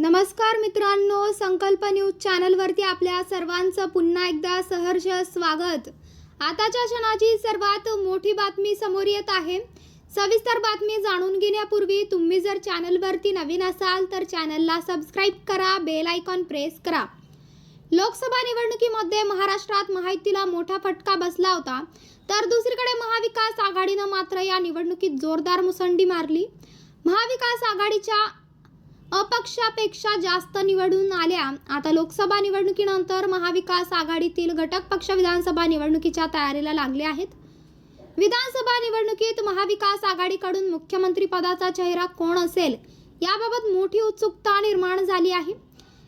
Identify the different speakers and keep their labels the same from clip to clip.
Speaker 1: नमस्कार मित्रांनो संकल्प न्यूज चॅनलवरती आपल्या सर्वांचं पुन्हा एकदा सहर्ष स्वागत. आताच्या क्षणाची सर्वात मोठी बातमी समोर येत आहे. सविस्तर बातमी जाणून घेण्यापूर्वी तुम्ही जर चॅनलवरती नवीन असाल तर चॅनलला सबस्क्राईब करा बेल आयकॉन प्रेस करा. लोकसभा निवडणुकीमध्ये महाराष्ट्रात महायुतीला मोठा फटका बसला होता. तर दुसरीकडे महाविकास आघाडीनं मात्र या निवडणुकीत जोरदार मुसंडी मारली. महाविकास आघाडीच्या अपक्षापेक्षा जास्त निवडून आल्या. आता लोकसभा निवडणुकीनंतर महाविकास आघाडीतील घटक पक्ष विधानसभा निवडणुकीच्या तयारीला लागले आहेत. विधानसभा निवडणुकीत महाविकास आघाडीकडून मुख्यमंत्री पदाचा चेहरा कोण असेल याबाबत मोठी उत्सुकता निर्माण झाली आहे.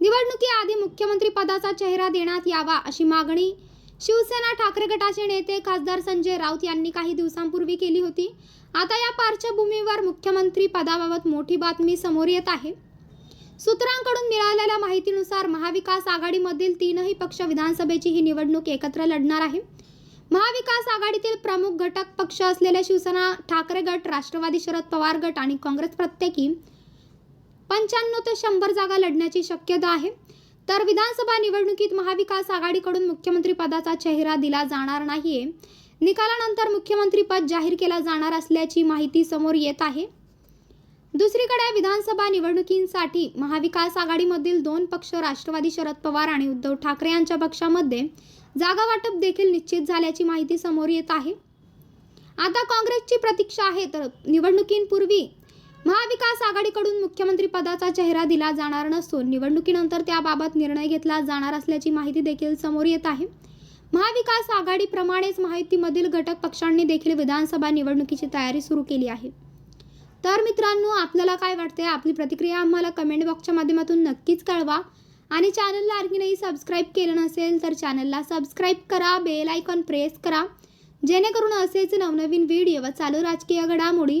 Speaker 1: निवडणुकीआधी मुख्यमंत्री पदाचा चेहरा देण्यात यावा अशी मागणी शिवसेना ठाकरे गटाचे नेते खासदार संजय राऊत यांनी काही दिवसांपूर्वी केली होती. आता या पार्श्वभूमीवर मुख्यमंत्री पदाबाबत मोठी बातमी समोर येत आहे. सूत्रांकडून मिळालेल्या माहितीनुसार महाविकास आघाडीमधील तीनही पक्ष विधानसभेची ही निवडणूक एकत्र लढणार आहे. महाविकास आघाडीतील प्रमुख घटक पक्ष असलेल्या शिवसेना ठाकरे गट राष्ट्रवादी शरद पवार गट आणि काँग्रेस प्रत्येकी पंच्याण्णव ते शंभर जागा लढण्याची शक्यता आहे. तर विधानसभा निवडणुकीत महाविकास आघाडीकडून मुख्यमंत्री पदाचा चेहरा दिला जाणार नाहीये. निकालानंतर मुख्यमंत्रीपद जाहीर केला जाणार असल्याची माहिती समोर येत आहे. दुसरीकडे विधानसभा निवडणुकींसाठी महाविकास आघाडीमधील दोन पक्ष राष्ट्रवादी शरद पवार आणि उद्धव ठाकरे यांच्या पक्षामध्ये जागा वाटप देखील निश्चित झाल्याची माहिती समोर येत आहे. आता काँग्रेसची प्रतीक्षा आहे तर निवडणुकींपूर्वी महाविकास आघाडीकडून मुख्यमंत्री पदाचा चेहरा दिला जाणार नसून निवडणुकीनंतर त्याबाबत निर्णय घेतला जाणार असल्याची माहिती देखील समोर येत आहे. महाविकास आघाडीप्रमाणेच माहितीमधील घटक पक्षांनी देखील विधानसभा निवडणुकीची तयारी सुरू केली आहे. तर मित्रांनो आपल्याला काय वाटते आपली प्रतिक्रिया आम्हाला कमेंट बॉक्सच्या माध्यमातून नक्कीच कळवा. आणि चॅनलला आणखीनही सबस्क्राईब केलं नसेल तर चॅनलला सबस्क्राईब करा बेल आयकॉन प्रेस करा. जेणेकरून असेच नवनवीन व्हिडिओ व चालू राजकीय घडामोडी